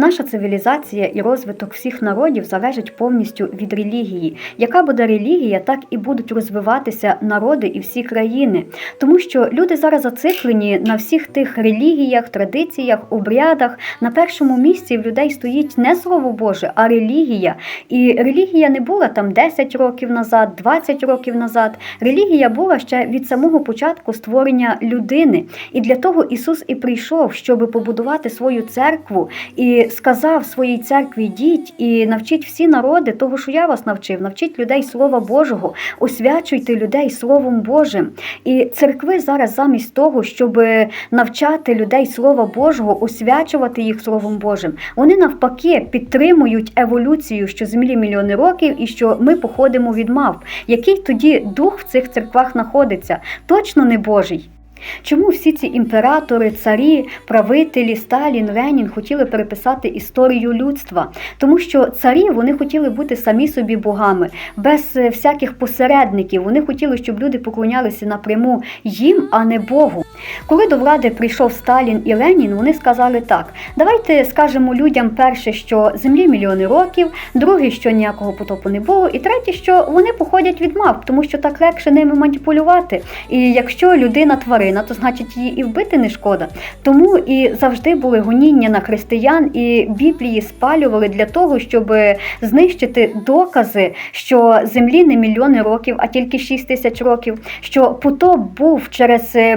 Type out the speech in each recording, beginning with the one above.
Наша цивілізація і розвиток всіх народів залежить повністю від релігії. Яка буде релігія, так і будуть розвиватися народи і всі країни. Тому що люди зараз зациклені на всіх тих релігіях, традиціях, обрядах. На першому місці в людей стоїть не слово Боже, а релігія. І релігія не була там 10 років назад, 20 років назад. Релігія була ще від самого початку створення людини. І для того Ісус і прийшов, щоб побудувати свою церкву і сказав своїй церкві: йдіть і навчіть всі народи того, що я вас навчив, навчіть людей Слова Божого, освячуйте людей Словом Божим. І церкви зараз, замість того, щоб навчати людей Слова Божого, освячувати їх Словом Божим, вони навпаки підтримують еволюцію, що землі мільйони років, і що ми походимо від мавп. Який тоді дух в цих церквах знаходиться? Точно не Божий. Чому всі ці імператори, царі, правителі, Сталін, Ленін хотіли переписати історію людства? Тому що царі вони хотіли бути самі собі богами, без е, всяких посередників. Вони хотіли, щоб люди поклонялися напряму їм, а не Богу. Коли до влади прийшов Сталін і Ленін, вони сказали так: давайте скажемо людям перше, що землі мільйони років, друге, що ніякого потопу не було, і третє, що вони походять від мавп, тому що так легше ними маніпулювати. І якщо людина тварина, то значить її і вбити не шкода. Тому і завжди були гоніння на християн, і Біблії спалювали для того, щоб знищити докази, що землі не мільйони років, а тільки 6 тисяч років. Що потоп був через е,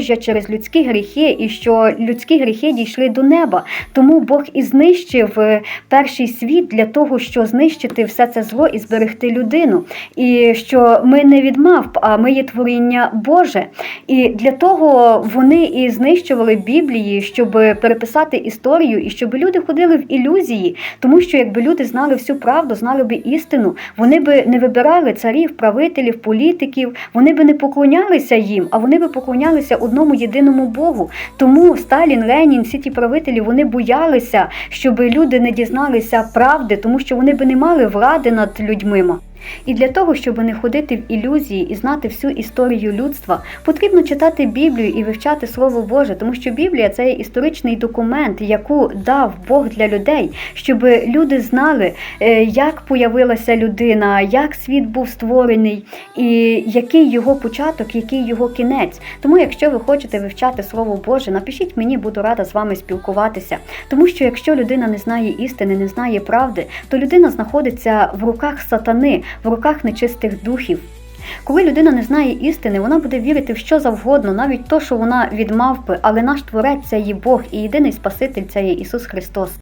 безбожжя, через людські гріхи, і що людські гріхи дійшли до неба. Тому Бог і знищив е, перший світ для того, щоб знищити все це зло і зберегти людину. І що ми не від мавп, а ми є творіння Боже. І для того вони і знищували Біблії, щоб переписати історію, і щоб люди ходили в ілюзії, тому що якби люди знали всю правду, знали би істину, вони би не вибирали царів, правителів, політиків, вони би не поклонялися їм, а вони би поклонялися одному єдиному Богу. Тому Сталін, Ленін, всі ті правителі вони боялися, щоб люди не дізналися правди, тому що вони би не мали влади над людьми. І для того, щоб не ходити в ілюзії і знати всю історію людства, потрібно читати Біблію і вивчати Слово Боже, тому що Біблія це історичний документ, яку дав Бог для людей, щоб люди знали, е, як появилася людина, як світ був створений, і який його початок, який його кінець. Тому, якщо ви хочете вивчати Слово Боже, напишіть мені, буду рада з вами спілкуватися. Тому що якщо людина не знає істини, не знає правди, то людина знаходиться в руках сатани в руках нечистих духів. Коли людина не знає істини, вона буде вірити в що завгодно, навіть то, що вона від мавпи, але наш творець це є Бог і єдиний Спаситель це є Ісус Христос.